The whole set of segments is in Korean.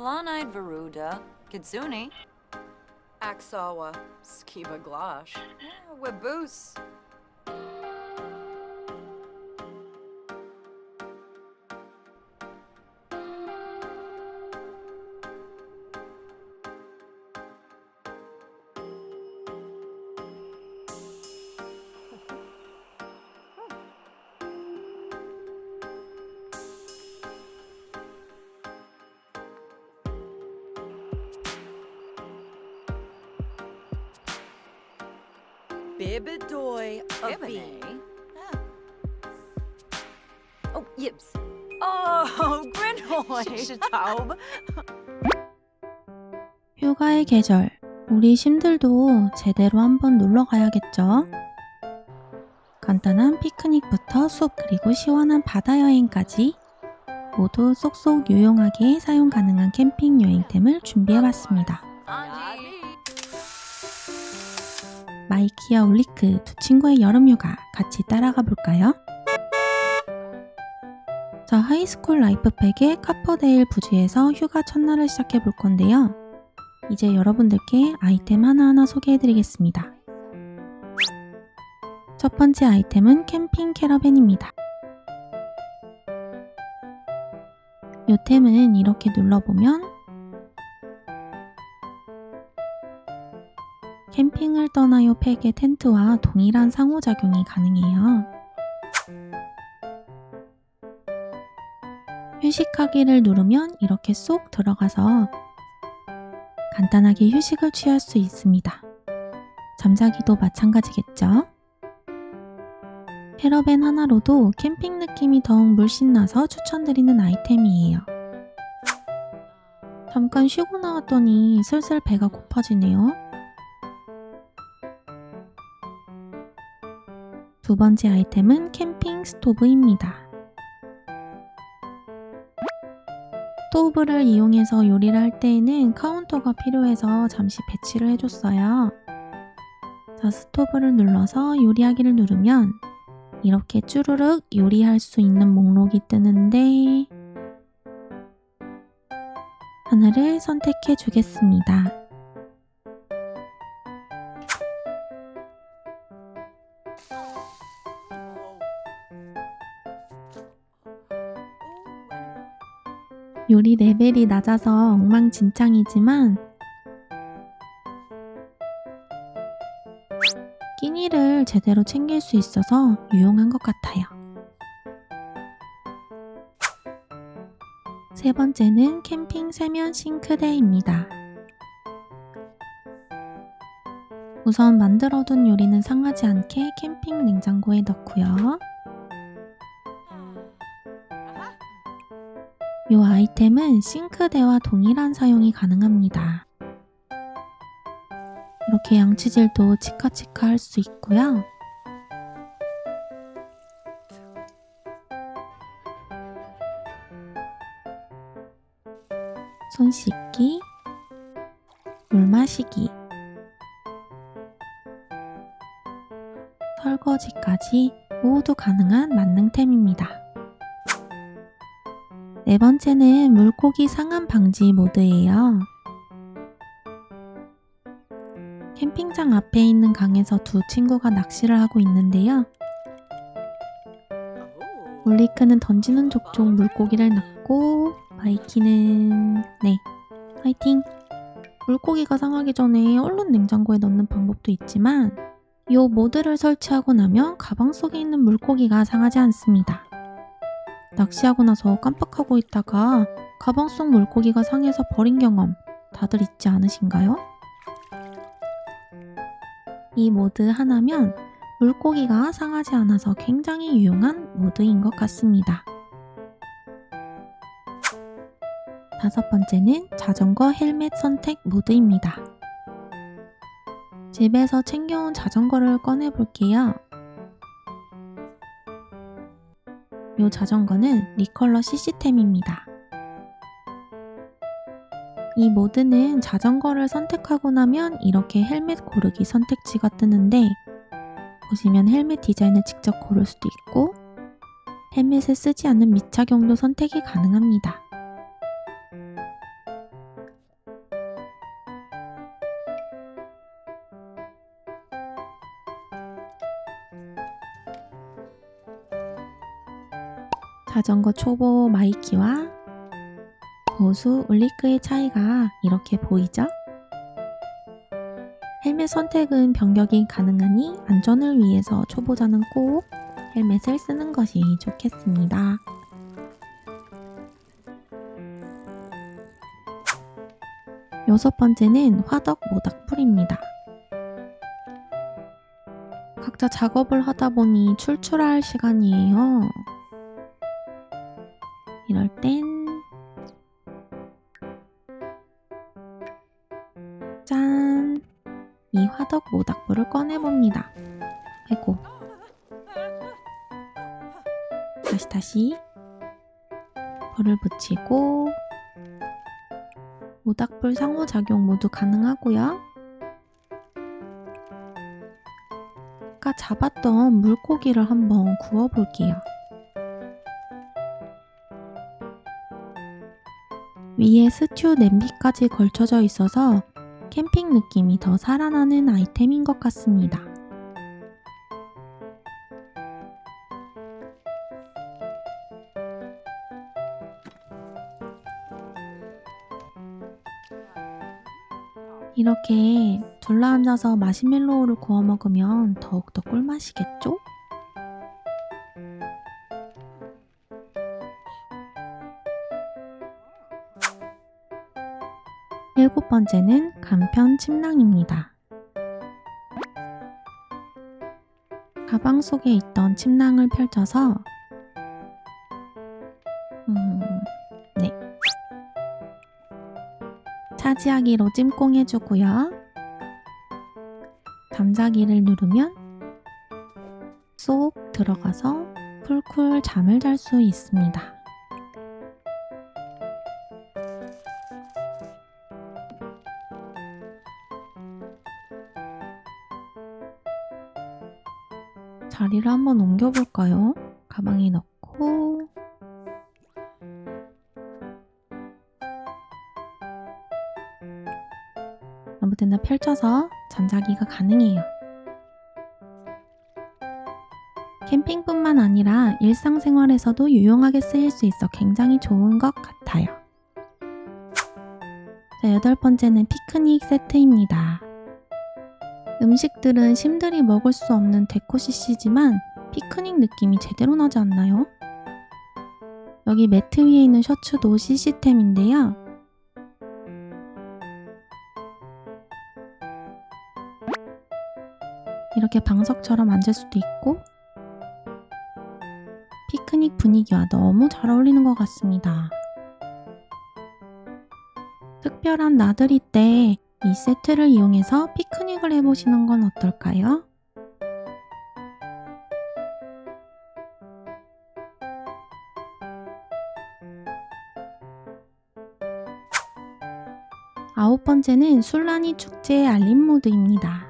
Planide Veruda, Kitsune. Aksawa, Skiba Glash, Webus. Bibidoy Ebony. Oh, Yibs. Oh, Grinhoy. Taub. 휴가의 계절. 우리 심들도 제대로 한번 놀러 가야겠죠? 간단한 피크닉부터 숲 그리고 시원한 바다 여행까지 모두 쏙쏙 유용하게 사용 가능한 캠핑 여행템을 준비해봤습니다. 마이키와 올리크 두 친구의 여름휴가 같이 따라가 볼까요? 저 하이스쿨 라이프팩의 카퍼데일 부지에서 휴가 첫날을 시작해 볼 건데요. 이제 여러분들께 아이템 하나하나 소개해 드리겠습니다. 첫 번째 아이템은 캠핑 캐러밴입니다. 이 템은 이렇게 눌러보면 떠나요 팩의 텐트와 동일한 상호작용이 가능해요. 휴식하기를 누르면 이렇게 쏙 들어가서 간단하게 휴식을 취할 수 있습니다. 잠자기도 마찬가지겠죠? 캐러밴 하나로도 캠핑 느낌이 더욱 물씬 나서 추천드리는 아이템이에요. 잠깐 쉬고 나왔더니 슬슬 배가 고파지네요. 두 번째 아이템은 캠핑 스토브입니다. 스토브를 이용해서 요리를 할 때에는 카운터가 필요해서 잠시 배치를 해줬어요. 자, 스토브를 눌러서 요리하기를 누르면 이렇게 쭈르륵 요리할 수 있는 목록이 뜨는데 하나를 선택해 주겠습니다. 요리 레벨이 낮아서 엉망진창이지만 끼니를 제대로 챙길 수 있어서 유용한 것 같아요. 세 번째는 캠핑 세면 싱크대입니다. 우선 만들어둔 요리는 상하지 않게 캠핑 냉장고에 넣고요. 이 아이템은 싱크대와 동일한 사용이 가능합니다. 이렇게 양치질도 치카치카 할 수 있고요. 손 씻기, 물 마시기, 설거지까지 모두 가능한 만능템입니다. 네 번째는 물고기 상한 방지 모드예요. 캠핑장 앞에 있는 강에서 두 친구가 낚시를 하고 있는데요. 올리크는 던지는 족족 물고기를 낚고 마이키는 네 화이팅! 물고기가 상하기 전에 얼른 냉장고에 넣는 방법도 있지만 이 모드를 설치하고 나면 가방 속에 있는 물고기가 상하지 않습니다. 낚시하고 나서 깜빡하고 있다가 가방 속 물고기가 상해서 버린 경험 다들 있지 않으신가요? 이 모드 하나면 물고기가 상하지 않아서 굉장히 유용한 모드인 것 같습니다. 다섯 번째는 자전거 헬멧 선택 모드입니다. 집에서 챙겨온 자전거를 꺼내 볼게요. 이 자전거는 리컬러 시스템입니다. 이 모드는 자전거를 선택하고 나면 이렇게 헬멧 고르기 선택지가 뜨는데 보시면 헬멧 디자인을 직접 고를 수도 있고 헬멧을 쓰지 않는 미착용도 선택이 가능합니다. 자전거 초보 마이키와 고수 울리크의 차이가 이렇게 보이죠? 헬멧 선택은 변경이 가능하니 안전을 위해서 초보자는 꼭 헬멧을 쓰는 것이 좋겠습니다. 여섯 번째는 화덕 모닥불입니다. 각자 작업을 하다 보니 출출할 시간이에요. 이럴 땐 짠! 이 화덕 모닥불을 꺼내봅니다. 아이고. 다시 다시 불을 붙이고 모닥불 상호작용 모두 가능하고요. 아까 잡았던 물고기를 한번 구워볼게요. 위에 스튜 냄비까지 걸쳐져 있어서 캠핑 느낌이 더 살아나는 아이템인 것 같습니다. 이렇게 둘러앉아서 마시멜로우를 구워 먹으면 더욱더 꿀맛이겠죠? 일곱 번째는 간편 침낭입니다. 가방 속에 있던 침낭을 펼쳐서 음, 네. 차지하기로 찜꽁해주고요. 잠자기를 누르면 쏙 들어가서 쿨쿨 잠을 잘 수 있습니다. 자리를 한번 옮겨볼까요? 가방에 넣고 아무 데나 펼쳐서 잠자기가 가능해요. 캠핑뿐만 아니라 일상생활에서도 유용하게 쓰일 수 있어 굉장히 좋은 것 같아요. 자, 여덟 번째는 피크닉 세트입니다. 음식들은 심들이 먹을 수 없는 데코CC지만 피크닉 느낌이 제대로 나지 않나요? 여기 매트 위에 있는 셔츠도 CC템인데요. 이렇게 방석처럼 앉을 수도 있고 피크닉 분위기와 너무 잘 어울리는 것 같습니다. 특별한 나들이 때 이 세트를 이용해서 피크닉을 해보시는 건 어떨까요? 아홉 번째는 술라니 축제의 알림 모드입니다.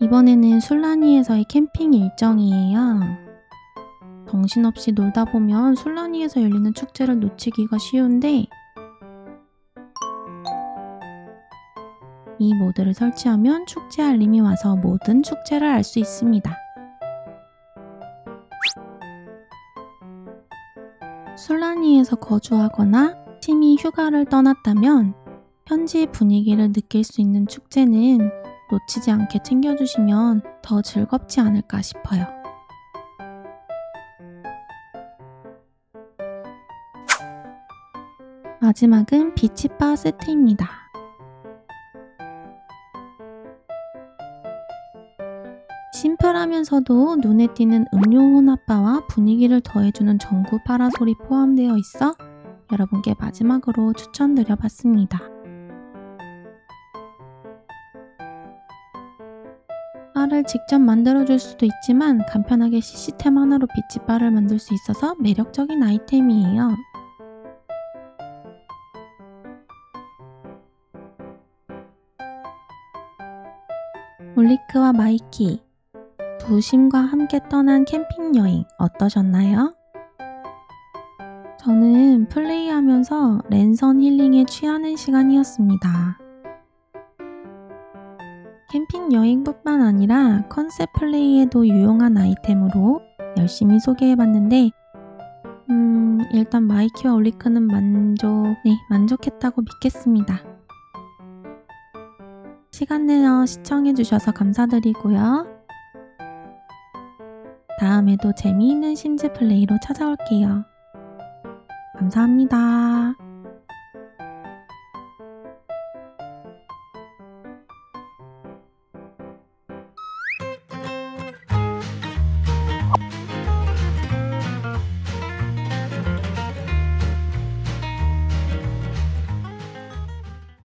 이번에는 술라니에서의 캠핑 일정이에요. 정신없이 놀다 보면 술라니에서 열리는 축제를 놓치기가 쉬운데 이 모드를 설치하면 축제 알림이 와서 모든 축제를 알 수 있습니다. 술라니에서 거주하거나 심히 휴가를 떠났다면 현지 분위기를 느낄 수 있는 축제는 놓치지 않게 챙겨주시면 더 즐겁지 않을까 싶어요. 마지막은 비치바 세트입니다. 하면서도 눈에 띄는 음료 혼합바와 분위기를 더해주는 전구 파라솔이 포함되어 있어 여러분께 마지막으로 추천드려 봤습니다. 바를 직접 만들어줄 수도 있지만 간편하게 시스템 하나로 비치바를 만들 수 있어서 매력적인 아이템이에요. 올리크와 마이키 부심과 함께 떠난 캠핑 여행 어떠셨나요? 저는 플레이하면서 랜선 힐링에 취하는 시간이었습니다. 캠핑 여행뿐만 아니라 컨셉 플레이에도 유용한 아이템으로 열심히 소개해봤는데, 음, 일단 마이키와 올리크는 만족, 네, 만족했다고 믿겠습니다. 시간 내어 시청해주셔서 감사드리고요. 다음에도 재미있는 심즈 플레이로 찾아올게요. 감사합니다.